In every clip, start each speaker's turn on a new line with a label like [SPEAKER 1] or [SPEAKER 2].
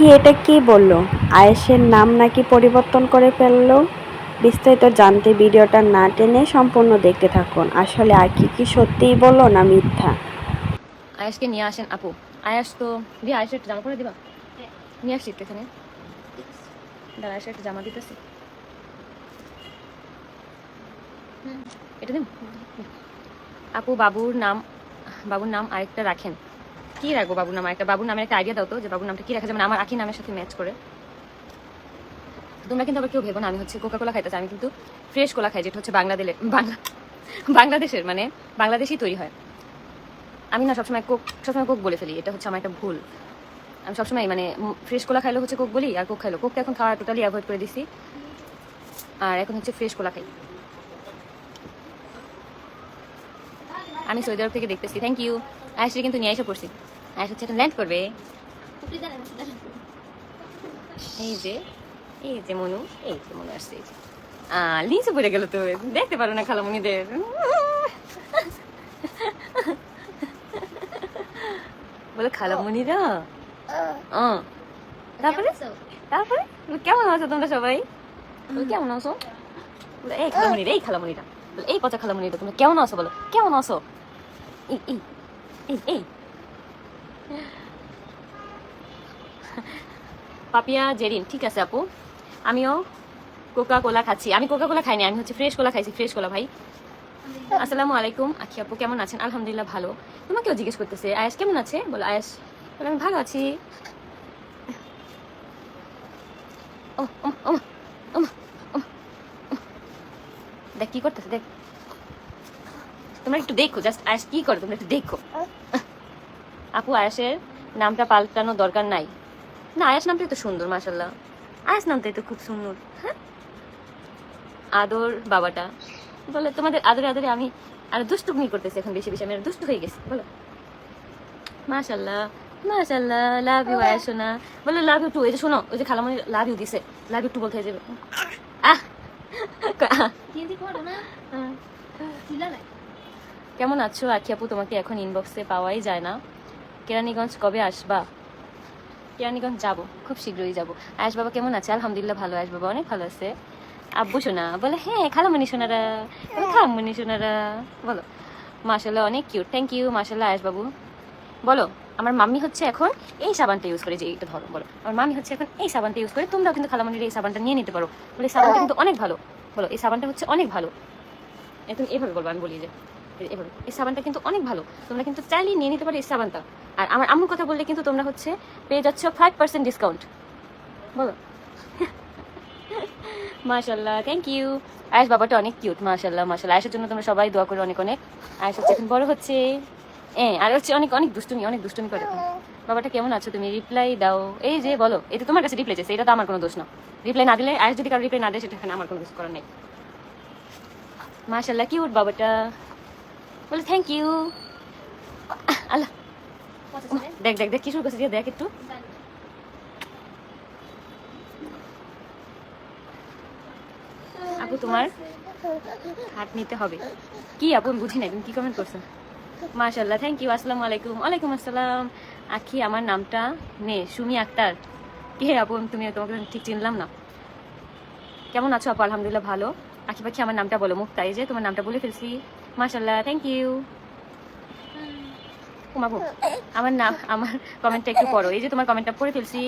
[SPEAKER 1] আখি এটা কি বলল? আয়েশের নাম নাকি পরিবর্তন করে ফেলল? বিস্তারিত জানতে ভিডিওটা না টেনে সম্পূর্ণ দেখতে থাকুন। আসলে আখি কি সত্যিই বলল না মিথ্যা?
[SPEAKER 2] আয়াসকে নিয়ে আসেন আপু। আয়াস তো দিয়ে আয়াসের একটা জামা পরে দিবা? নিয়ে আসছি একটু এখানে। দাঁড়া আয়াসের একটা জামা দিতেছি। এটা দিন? আপু, বাবুর নাম বাবুর নাম আরেকটা রাখেন। কি রাখব বাবুর নাম? একটা বাবুর নামের একটা আইডিয়া দাও তো যে বাবুর নামটা কি রাখা যাবে আমার আখি নামের সাথে ম্যাচ করে। তোমরা কিন্তু আবার কেউ ভেবো না, আমি হচ্ছে কোকা কোলা খাইতেছি আমি কিন্তু ফ্রেশ কোলা খাই, যেটা হচ্ছে বাংলাদেশের বাংলা বাংলাদেশের মানে বাংলাদেশেই তৈরি হয়। আমি না সবসময় কোক সবসময় কোক বলে ফেলি, এটা হচ্ছে আমার একটা ভুল। আমি সবসময় মানে ফ্রেশ কোলা খাইলে হচ্ছে কোক বলি, আর কোক খাইলো কোকটা এখন খাওয়া টোটালি অ্যাভয়েড করে দিছি। আর এখন হচ্ছে ফ্রেশ কোলা খাই। আমি সৌদি আরব থেকে দেখতেছি। থ্যাংক ইউ আয়সি কিন্তু নিয়ে এসে পড়ছি। হচ্ছে ল্যান্ড করবে। এই যে এই যে মনু এই যে মনু আসছে পড়ে গেল তো দেখতে পারো না খালামণিদের বলে খালামণিরা আহ। তারপরে? তারপরে? কেমন আছো তোমরা সবাই? কেমন আছো? এই খালামণিরা এই খালামণিরা বলে, এই পচা খালামণিরা তোমরা কেমন আছো বলো কেমন আছো? এই এই এই। পাপিয়া, জেরিন, ঠিক আছে আপু। আমিও কোকা কোলা খাচ্ছি। আমি কোকা কোলা খাইনি, আমি হচ্ছে ফ্রেশ কোলা খাইছি ফ্রেশ কোলা ভাই। আসসালামু আলাইকুম, আখি আপু, কেমন আছেন? আলহামদুলিল্লাহ ভালো। তোমাকেও জিজ্ঞেস করতেছে, আয়াস কেমন আছে? বলো, আয়াস। বলে, আমি ভালো আছি। দেখ, কি করতেছে, দেখ। তোমরা একটু দেখো, জাস্ট আয়াস কি করে, তোমরা একটু দেখো। আপু আয়াসের নামটা পাল্টানো দরকার নাই। না আয়াস নামটাই তো সুন্দর মাসাল্লাহ আয়াস নামটাই তো খুব সুন্দর হ্যাঁ? আদর বাবাটা। বলে তোমাদের আদরে আদরে আমি আর দুষ্টুমি করতেছি এখন বেশি বেশি আমি আর দুষ্ট হয়ে গেছি বলো। মাশাল্লাহ মাশাল্লাহ লাভ ইউ আয়া শোনা বলো লাভ ইউ টু এই যে শোনো ওই যে খালামণি লাভ ইউ দিছে লাভ ইউ টু বলতে যাবে। আহ! কেমন আছো আখি আপু? তোমাকে এখন ইনবক্সে পাওয়াই যায় না। কেরানীগঞ্জ কবে আসবা? কেরানীগঞ্জ যাব, খুব শীঘ্রই যাব। আয়াস বাবা কেমন আছে? আলহামদুলিল্লাহ ভালো, আয়াস বাবা অনেক ভালো আছে। আব্বু সোনা বলে হ্যাঁ খালামণি সোনারা বলে খালামণি সোনারা বলো মাশাল্লাহ অনেক কিউট থ্যাংক ইউ মাশাল্লাহ আয়াস বাবু। বলো, আমার মাম্মি হচ্ছে এখন এই সাবানটা ইউজ করে যে এটা ধরো। বলো, আমার মামি হচ্ছে এখন এই সাবানটা ইউজ করে, তোমরাও কিন্তু খালামণির এই সাবানটা নিয়ে নিতে পারো। বলে, সাবানটা কিন্তু অনেক ভালো। বলো, এই সাবানটা হচ্ছে অনেক ভালো। তুমি এভাবে বলব, আমি বলি যে। এই সাবানটা কিন্তু অনেক ভালো। তোমরা কিন্তু চাইলেই নিয়ে নিতে পারো এই সাবানটা। আর আমার আম্মুর কথা বললে কিন্তু তোমরা হচ্ছে পেয়ে যাচ্ছ ফাইভ পার্সেন্ট ডিসকাউন্ট বলো। মাশাল্লাহ থ্যাংক ইউ আয়েশ বাবাটা অনেক কিউট মাশাল্লাহ মাশাল্লাহ আয়েশের জন্য তোমরা সবাই দোয়া করো অনেক অনেক। আয়েশ হচ্ছে এখন বড় হচ্ছে। হ্যাঁ আর হচ্ছে অনেক অনেক দুষ্টুমি অনেক দুষ্টুমি করে। বাবাটা কেমন আছো? তুমি রিপ্লাই দাও। এই যে, বলো এটা তোমার কাছে রিপ্লাই চাইছে, এটা তো আমার কোনো দোষ না। রিপ্লাই না দিলে, আয়েশ যদি কারও রিপ্লাই না দেয়, সেটা আমার কোনো কিছু করার নেই। মাশাল্লাহ কিউট বাবাটা। বলে থ্যাংক ইউ আল্লাহ। দেখ দেখ দেখ কিশোর কাছে দিয়ে দেখ একটু। আপু, তোমার হাত নিতে হবে। কি আপু বুঝি না কি কমেন্ট করছেন মাশাল্লাহ থ্যাংক ইউ আসসালামু আলাইকুম। ওয়ালাইকুম আসসালাম। আখি, আমার নামটা নে, সুমি আক্তার। কে আপু, তুমি তোমাকে ঠিক চিনলাম না। কেমন আছো আপু? আলহামদুলিল্লাহ ভালো। আখি পাখি, আমার নামটা বলো মুক্তা এই যে, তোমার নামটা বলে ফেলছি। মাশাল্লাহ থ্যাংক ইউ কুমাবু আমার নাম আমার কমেন্টটা একটু পড়ো। এই যে তোমার কমেন্টটা পড়ে ফেলছি।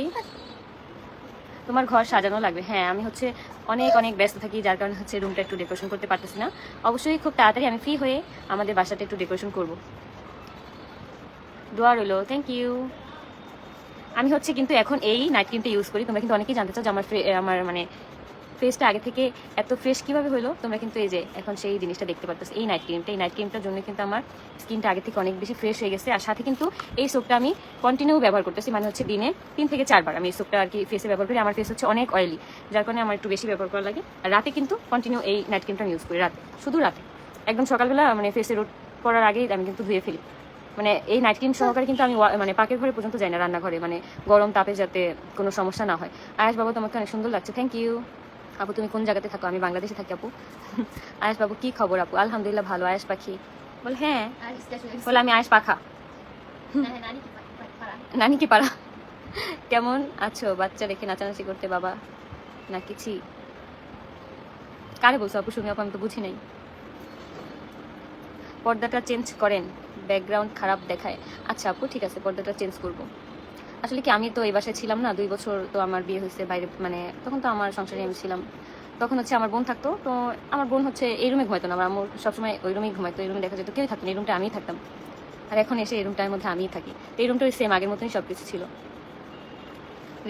[SPEAKER 2] তোমার ঘর সাজানো লাগবে। হ্যাঁ আমি হচ্ছে অনেক অনেক ব্যস্ত থাকি, যার কারণে হচ্ছে রুমটা একটু ডেকোরেশন করতে পারতেছি না। অবশ্যই খুব তাড়াতাড়ি আমি ফ্রি হয়ে আমাদের বাসাটা একটু ডেকোরেশন করব। দোয়া রইল থ্যাংক ইউ আমি হচ্ছে কিন্তু এখন এই নাইট ক্রিমটা ইউজ করি। তোমরা কিন্তু অনেকেই জানতে চাও যে আমার আমার মানে ফেসটা আগে থেকে এত ফ্রেশ কীভাবে হলো? তোমরা কিন্তু এই যে এখন সেই জিনিসটা দেখতে পারতেছো, এই নাইট ক্রিমটা এই নাইট ক্রিমটার জন্য কিন্তু আমার স্কিনটা আগে থেকে অনেক বেশি ফ্রেশ হয়ে গেছে। আর সাথে কিন্তু এই সোপটা আমি কন্টিনিউ ব্যবহার করতেছি মানে হচ্ছে দিনে তিন থেকে চারবার। আমি এই সোপটা আর কি ফেসে ব্যবহার করি, আমার ফেস হচ্ছে অনেক অয়েলি যার কারণে আমার একটু বেশি ব্যবহার করা লাগে। আর রাতে কিন্তু কন্টিনিউ এই নাইট ক্রিমটা ইউজ করি, রাতে, শুধু রাতে। একদম সকালবেলা মানে ফেসে রোড করার আগেই আমি কিন্তু ধুয়ে ফেলি। মানে এই নাইট ক্রিম সহকারে কিন্তু আমি মানে পাকের ঘরে পর্যন্ত যাই না রান্নাঘরে মানে গরম তাপে যাতে কোনো সমস্যা না হয়। আয়াস বাবু, তোমাকে অনেক সুন্দর লাগছে। থ্যাংক ইউ আপু, তুমি কোন জায়গাতে থাকো? আমি বাংলাদেশে থাকি, আপু। আয়াস বাবু, কি খবর, আপু? আলহামদুলিল্লাহ ভালো আয়াস পাখি। বল হ্যাঁ। বলে, আমি আয়াস পাখা। নানি কি পারা কেমন আছো? বাচ্চা রেখে নাচানাচি করতে বাবা? না কিছু কারে বলছো আপু? শুনি, আপু, আমি তো বুঝি নাই। পর্দাটা চেঞ্জ করেন। ব্যাকগ্রাউন্ড খারাপ দেখায়। আচ্ছা আপু, ঠিক আছে, পর্দাটা চেঞ্জ করব। আসলে কি আমি তো এই বাসায় ছিলাম না, দুই বছর তো আমার বিয়ে হয়েছে বাইরে মানে তখন তো আমার সংসারে আমি ছিলাম। তখন হচ্ছে আমার বোন থাকতো, তো আমার বোন হচ্ছে এই রুমে ঘুমাইতো না, আমার সবসময় ওই রুমেই ঘুমাইতো, এই রুমে দেখা যেত, কেউই থাকতো এই রুমটা আমিই থাকতাম। আর এখন এসে এই রুমটার মধ্যে আমিই থাকি। এই রুমটা ওই সেম আগের মতনই সব কিছু ছিল।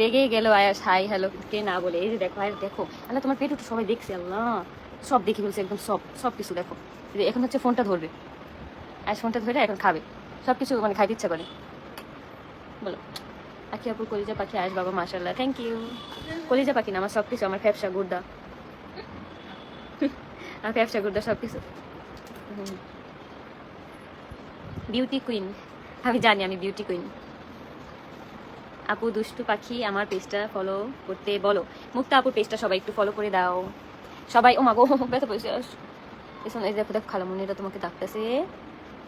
[SPEAKER 2] রেগে গেল আয়াস, হাই, হ্যালো, কে না বলে, এই যে দেখো, আয়াস, দেখো। আল্লাহ, তোমার পেট সবাই দেখছে, আল্লাহ। সব দেখে ফেলছে একদম সব সব কিছু দেখো এখন হচ্ছে ফোনটা ধরবে। আয়াস ফোনটা ধরে এখন খাবে। সব কিছু মানে খাইতে ইচ্ছা করে। বলো। আখি আপুর কলিজা পাখি আয়াস বাবা মাশাল্লাহ থ্যাংক ইউ কলিজা পাখি না, আমার সব কিছু আমার ফ্যাপসা গুর্দা। আমার ফ্যাপসা গুর্দা সব কিছু বিউটি কুইন আমি জানি আমি বিউটি কুইন আপু, দুষ্টু পাখি, আমার পেজটা ফলো করতে বলো। মুক্তা আপুর পেজটা সবাই একটু ফলো করে দাও। সবাই, ও মাগো ব্যথা পয়সা এসন এই দেখো দেখো, খালামুনিরা তোমাকে ডাকতেছে।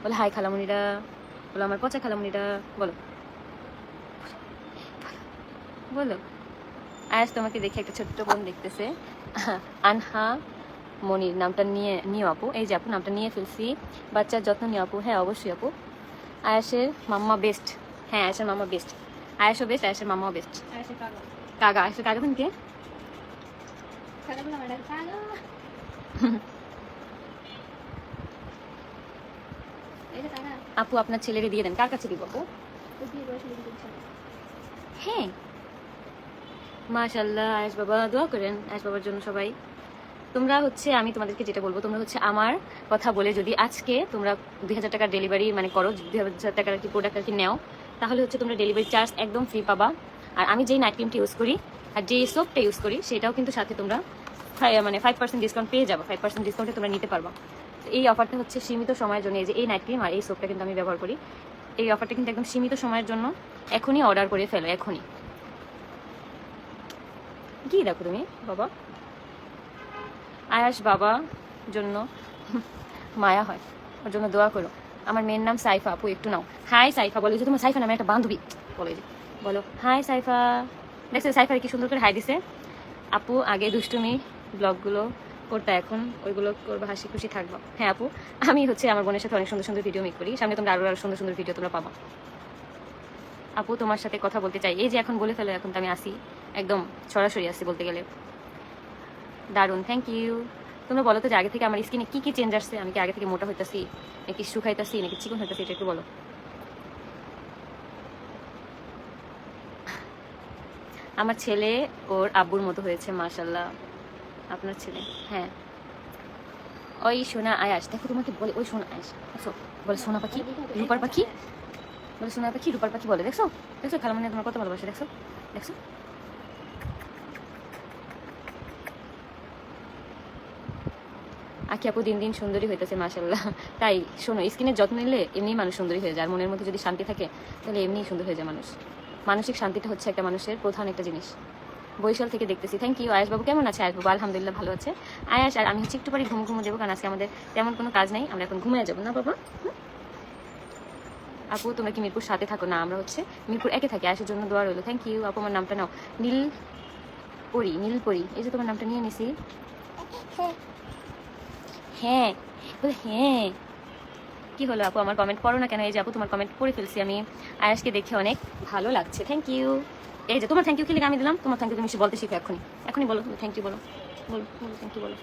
[SPEAKER 2] বলে, হাই খালামুনিরা। বলো, আমার পচা খালামুনিরা। বলো। বলো। আজ তোমাকে দেখে একটা ছোট্ট বোন দেখতেছে। আনহা মনির নামটা নিয়ে নিও আপু। এই যে আপু নামটা নিয়ে ফেলছি। বাচ্চার যত্ন নিও আপু। হ্যাঁ অবশ্যই আপু। আয়াসের মাম্মা বেস্ট হ্যাঁ আয়াসের মাম্মা বেস্ট আয়াসও বেস্ট আয়াসের মামাও বেস্ট কাগা আয়াসের কাগা তুমি কে আপু আপনার ছেলেরে দিয়ে দেন। কার কাছে দিব আপু? হ্যাঁ। মাশাল্লাহ আয়েশ বাবা দোয়া করেন, আয়েশ বাবার জন্য সবাই। তোমরা হচ্ছে, আমি তোমাদেরকে যেটা বলব, তোমরা হচ্ছে আমার কথা বলে যদি আজকে তোমরা দুই হাজার টাকার ডেলিভারি মানে করো, দুই হাজার টাকার কি প্রোডাক্ট আর কি নেও, তাহলে হচ্ছে তোমরা ডেলিভারি চার্জ একদম ফ্রি পাবা। আর আমি যেই নাইট ক্রিমটা ইউজ করি, আর যেই সোপটা ইউজ করি, সেটাও কিন্তু সাথে তোমরা মানে ফাইভ পার্সেন্ট ডিসকাউন্ট পেয়ে যাব ফাইভ পার্সেন্ট ডিসকাউন্টে তোমরা নিতে পারবা। এই অফারটা হচ্ছে সীমিত সময়ের জন্য, এই যে এই নাইট ক্রিম আর এই সোপটা কিন্তু আমি ব্যবহার করি। এই অফারটা কিন্তু একদম সীমিত সময়ের জন্য, এখনই অর্ডার করে ফেলো, এখনই। কি দেখো তুমি? বাবা। আয়াস বাবা জন্য মায়া হয়। ওর জন্য দোয়া করো। আমার মেয়ের নাম সাইফা, আপু, একটু নাও। হাই সাইফা, বলে যে তোমার সাইফা নামে একটা বান্ধবী। বলে যে। বলো, হাই সাইফা। দেখছ সাইফা কি সুন্দর করে হাই দিছে? আপু, আগে দুষ্টুমি ব্লগগুলো করতে, এখন ওইগুলো করব, হাসি খুশি থাকব। হ্যাঁ আপু, আমি হচ্ছে আমার বোনের সাথে অনেক সুন্দর সুন্দর ভিডিও মেক করি। সামনে তোমরা আরও আরও সুন্দর সুন্দর ভিডিও তোমরা পাবা। আপু, তোমার সাথে কথা বলতে চাই। এই যে এখন বলে ফেলো, এখন তো আমি আসি। একদম সরাসরি আসছি বলতে গেলে। দারুণ থ্যাংক ইউ তোমরা বলো তো যে আগে থেকে আমার স্কিনে কী কী চেঞ্জ আসছে? আমি কি আগে থেকে মোটা হইতাছি, নাকি শুকাইতাছি, নাকি চিকন হইতাছি, এটা একটু বলো। আমার ছেলে ওর আব্বুর মতো হয়েছে মাশাল্লাহ আপনার ছেলে? হ্যাঁ। ওই সোনা আয়াস, দেখো তোমাকে বলে, ওই সোনা আয়াস, দেখছ? বলে সোনা পাখি, রূপার পাখি? বলে সোনা পাখি, রূপার পাখি বলে, দেখছ? দেখছ? খালামনি তোমার কত ভালোবাসে, দেখছ? দেখছ? আখি আপু দিন দিন সুন্দরী হইতেছে মাশাল্লাহ তাই শোনো, স্কিনের যত্ন নিলে এমনি মানুষ সুন্দরী হয়ে যায়। আর মনের মধ্যে যদি শান্তি থাকে, তাহলে এমনিই সুন্দর হয়ে যায় মানুষ। মানসিক শান্তিটা হচ্ছে একটা মানুষের প্রধান একটা জিনিস। বরিশাল থেকে দেখতেছি। থ্যাংক ইউ আয়াস বাবু কেমন আছে আয়াস বাবু আলহামদুলিল্লাহ ভালো আছে। আয়াস আর আমি হচ্ছে একটু পরে ঘুম ঘুমো দেবো, কারণ আজকে আমাদের তেমন কোনো কাজ নেই। আমরা এখন ঘুমিয়ে যাব। না, বাবা? আপু, তোমরা কি মিরপুর সাথে থাকো? না, আমরা হচ্ছে মিরপুর একে থাকি। আয়াসের জন্য দোয়া রইল। থ্যাংক ইউ আপু, আমার নামটা নাও। নীল পরি নীল পরি এই যে তোমার নামটা নিয়ে নিছি। হ্যাঁ বলে হ্যাঁ। কি হলো আপু? আমার কমেন্ট করো না কেন? এই যে আপু, তোমার কমেন্ট করে ফেলছি আমি। আয়াসকে দেখে অনেক ভালো লাগছে। থ্যাংক ইউ এই যে, তোমার থ্যাংক ইউ লিখে আমি দিলাম। তোমার থ্যাংক ইউ তুমি বলতে শিখো এখনই এখনই বলো তুমি থ্যাংক ইউ বলো। বলো বলো থ্যাংক ইউ বলো।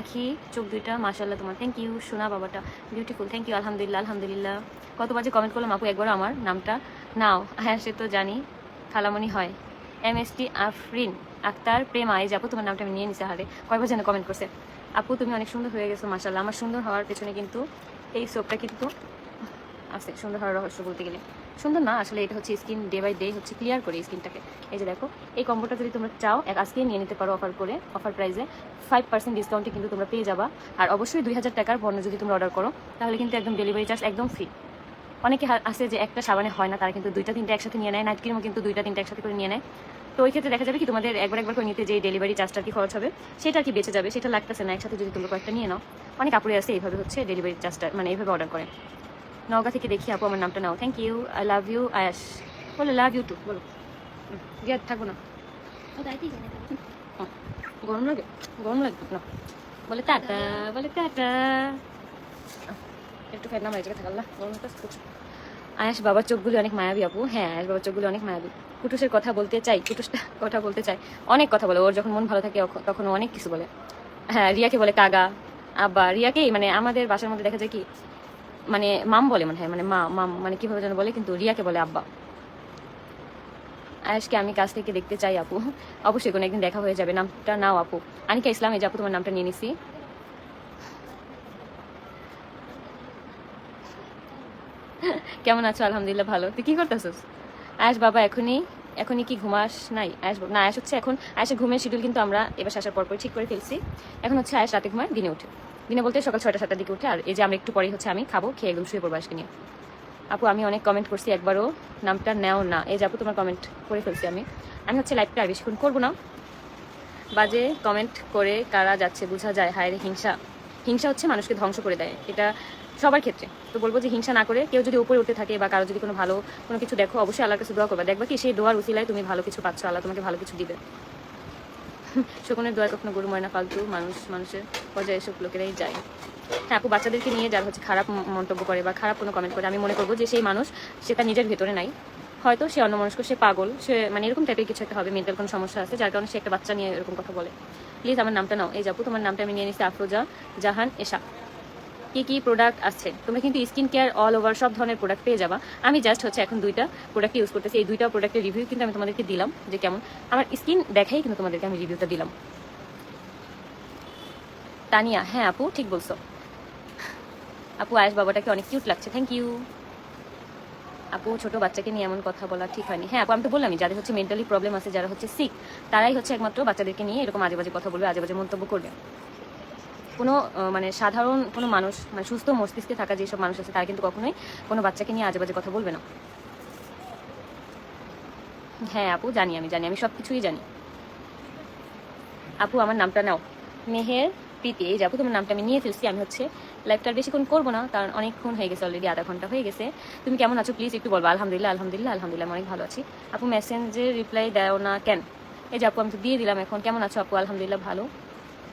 [SPEAKER 2] আখি, চোখ দুইটা মাশাল্লাহ তোমার। থ্যাংক ইউ সোনা বাবাটা। বিউটিফুল থ্যাংক ইউ আলহামদুলিল্লাহ আলহামদুলিল্লাহ। কত বাজে কমেন্ট করলাম আপু একবার আমার নামটা নাও। হ্যাঁ সে তো জানি, খালামণি হয়। M S T Afrin Akter, Prema. এই যে আপু, তোমার নামটা আমি নিয়ে নিছি হারে কয়বার যেন কমেন্ট করছে। আপু, তুমি অনেক সুন্দর হয়ে গেছো মাশাল্লাহ আমার সুন্দর হওয়ার পেছনে কিন্তু এই সোপটা কিন্তু আছে, সুন্দর হওয়ার রহস্য বলতে গেলে। সুন্দর না, আসলে এটা হচ্ছে স্কিন ডে বাই ডে হচ্ছে ক্লিয়ার করে স্কিনটাকে এই যে দেখো, এই কম্বোটা যদি তোমরা চাও, এক আজকে নিয়ে নিতে পারো অফার করে অফার প্রাইসে ফাইভ পার্সেন্ট ডিসকাউন্টে কিন্তু তোমরা পেয়ে যাবা। আর অবশ্যই দুই হাজার টাকার পণ্য যদি তোমরা অর্ডার করো, তাহলে কিন্তু একদম ডেলিভারি চার্জ একদম ফ্রি অনেকে আছে যে একটা সাবানে হয় না, তারা কিন্তু দুইটা তিনটা একসাথে নিয়ে নেয় নাইট ক্রিমও কিন্তু দুইটা তিনটা একসাথে করে নিয়ে নেয়। তো ওই ক্ষেত্রে দেখা যাবে কি তোমাদের একবার একবার করে নিতে যে ডেলিভারি চার্জটা কি খরচ হবে, সেটা কি বেঁচে যাবে, সেটা লাগতেছে না, একসাথে যদি তোমরা কয়েকটা নিয়ে নাও। অনেক কাপড়ে আছে, এইভাবে হচ্ছে ডেলিভারি চার্জটা মানে এইভাবে অর্ডার করে। নওগাঁ থেকে দেখি, আপু, আমার নামটা নাও। Thank you I love you Ayas. বলো লাভ ইউ টু বলো। রিয়া থাকব না। গরম লাগে, গরম লাগবে না। বলে, টাটা বলে, টাটা। একটু ফের নাম হয়ে যাবে থাকাল্লা গরম আয়াস, বাবার চোখগুলি অনেক মায়াবী, আপু। হ্যাঁ আয়াস বাবার চোখগুলি অনেক মায়াবী। কুটুসের কথা বলতে চাই, কুটুসটা কথা বলতে চাই, অনেক কথা বলে, ওর যখন মন ভালো থাকে তখন অনেক কিছু বলে। হ্যাঁ রিয়াকে বলে কাগা আব্বা রিয়াকেই মানে আমাদের বাসার মধ্যে দেখা যায় কি মানে মাম বলে মনে হয় মানে মা, মাম মানে কীভাবে যেন বলে, কিন্তু রিয়াকে বলে আব্বা। আয়াসকে আমি কাছ থেকে দেখতে চাই, আপু। অবশ্যই কোনো একদিন দেখা হয়ে যাবে। নামটা নাও, আপু। আনিকা ইসলাম, এই যে আপু, তোমার নামটা নিয়ে নিছি। কেমন আছো? আলহামদুলিল্লাহ ভালো। তুই কি করতেছিস? আয়াস বাবা, এখনই এখনই কি ঘুমাস? নাই আয়াস না আয়াস হচ্ছে এখন আয়াসের ঘুমের শিডিউল কিন্তু আমরা এবার আসার পর পর ঠিক করে ফেলছি। এখন হচ্ছে আয়াস রাতে ঘুমায়, দিনে উঠে দিনে বলতে সকাল ছয়টা, সাতটার দিকে উঠে, আর এই যে আমরা একটু পরেই হচ্ছে আমি খাব, খেয়ে একদম শুয়ে পড়ব আজকে নিয়ে। আপু, আমি অনেক কমেন্ট করছি, একবারও নামটা নেও না। এই যে আপু, তোমার কমেন্ট করে ফেলছি আমি। আমি হচ্ছে লাইভটা আর বেশিক্ষণ করব না। বাজে কমেন্ট করে কারা যাচ্ছে, বোঝা যায়, হায় হিংসা। হিংসা হচ্ছে মানুষকে ধ্বংস করে দেয়। এটা সবার ক্ষেত্রে। তো বলব যে হিংসা না করে কেউ যদি উপরে উঠতে থাকে বা কারও যদি কোনো ভালো কোনো কিছু দেখো, অবশ্যই আল্লাহর কাছে দোয়া করবে। দেখবা কি সেই দোয়ার উসিলায় তুমি ভালো কিছু পাচ্ছ, আল্লাহ তোমাকে ভালো কিছু দিবে। শকুনের দোয়ার কখনো গরু, ময়না, ফালতু মানুষ, মানুষের পর্যায়ে এসব লোকেরাই যায়। হ্যাঁ আপু, বাচ্চাদেরকে নিয়ে যারা হচ্ছে খারাপ মন্তব্য করে বা খারাপ কোনো কমেন্ট করে, আমি মনে করব যে সেই মানুষ সেটা নিজের ভেতরে নাই। হয়তো সে অন্য মানুষকে সে পাগল, সে মানে এরকম টাইপের কিছু একটা হবে মেন্টাল কোনো সমস্যা আছে, যার কারণে সে একটা বাচ্চা নিয়ে এরকম কথা বলে। প্লিজ আমার নামটা নাও। এই যাব তোমার নামটা আমি নিয়ে নিচ্ছি আফরোজা জাহান এশা। কি কি প্রোডাক্ট আছে তোমরা কিন্তু স্কিন কেয়ার অল ওভার সব ধরনের প্রোডাক্ট পেয়ে যাবা। আমি জাস্ট হচ্ছে এখন দুইটা প্রোডাক্ট ইউজ করতেছি। এই দুইটা প্রোডাক্টের রিভিউ কিন্তু আমি তোমাদেরকে দিলাম যে কেমন। আমার স্কিন দেখাই কিন্তু তোমাদেরকে আমি রিভিউটা দিলাম। তানিয়া হ্যাঁ আপু, ঠিক বলছো। আপু, আয়েশ বাবাটাকে অনেক কিউট লাগছে। থ্যাংক ইউ আপু, ছোট বাচ্চাকে নিয়ে এমন কথা বলা ঠিক হয়নি। হ্যাঁ আপু, আমি তো বললামই যাদের হচ্ছে মেন্টালি প্রবলেম আছে, যারা হচ্ছে সিক তারাই হচ্ছে একমাত্র বাচ্চাদেরকে নিয়ে এরকম আজে বাজে কথা বলবে আজে বাজে মন্তব্য করবে। কোনো মানে সাধারণ কোনো মানুষ মানে সুস্থ মস্তিষ্কে থাকা যেসব মানুষ আছে, তারা কিন্তু কখনোই কোনো বাচ্চাকে নিয়ে আজে বাজে কথা বলবে না। হ্যাঁ আপু, জানি আমি জানি, আমি সব কিছুই জানি। আপু, আমার নামটা নাও। মেহের প্রীতি, এই যে আপু, তোমার নামটা আমি নিয়ে ফেলছি, আমি হচ্ছে লাইভটা আর বেশিক্ষণ করব না, কারণ অনেকক্ষণ হয়ে গেছে অলরেডি আধা ঘণ্টা হয়ে গেছে। তুমি কেমন আছো? প্লিজ একটু বলব। আলহামদুলিল্লাহ আলহামদুলিল্লাহ আলহামদুলিল্লাহ অনেক ভালো আছি। আপু মেসেঞ্জে রিপ্লাই দেও না কেন? এই যে আপু, আমি তো দিয়ে দিলাম এখন। কেমন আছো আপু? আলহামদুলিল্লাহ, ভালো।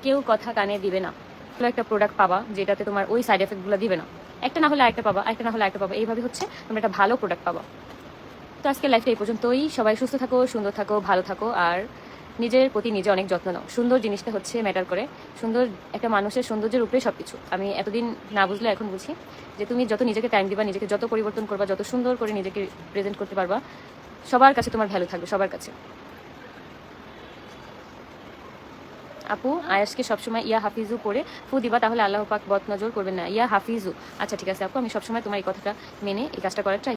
[SPEAKER 2] কেউ কথা কানে দিবে না। ভালো একটা প্রোডাক্ট পাবা, যেটাতে তোমার ওই সাইড এফেক্টগুলো দিবে না। একটা না হলে আরেকটা পাবা একটা না হলে আরেকটা পাবা। এইভাবে হচ্ছে তোমরা একটা ভালো প্রোডাক্ট পাবা। তো আজকে লাইফটা এই পর্যন্তই। সবাই সুস্থ থাকো, সুন্দর থাকো, ভালো থাকো। আর নিজের প্রতি নিজে অনেক যত্ন নাও। সুন্দর জিনিসটা হচ্ছে ম্যাটার করে। সুন্দর একটা মানুষের সৌন্দর্যের উপরে সব কিছু আমি এতদিন না বুঝলে এখন বুঝি যে তুমি যত নিজেকে টাইম দিবা, নিজেকে যত পরিবর্তন করবা, যত সুন্দর করে নিজেকে প্রেজেন্ট করতে পারবা, সবার কাছে তোমার ভ্যালু থাকবে, সবার কাছে। আপু আয়াসকে সবসময় ইয়া হাফিজু করে ফু দিবা, তাহলে আল্লাহ পাক বদ নজর করবেন না। ইয়া হাফিজু। আচ্ছা ঠিক আছে আপু, আমি সবসময় তোমার এই কথাটা মেনে এই কাজটা করার ট্রাই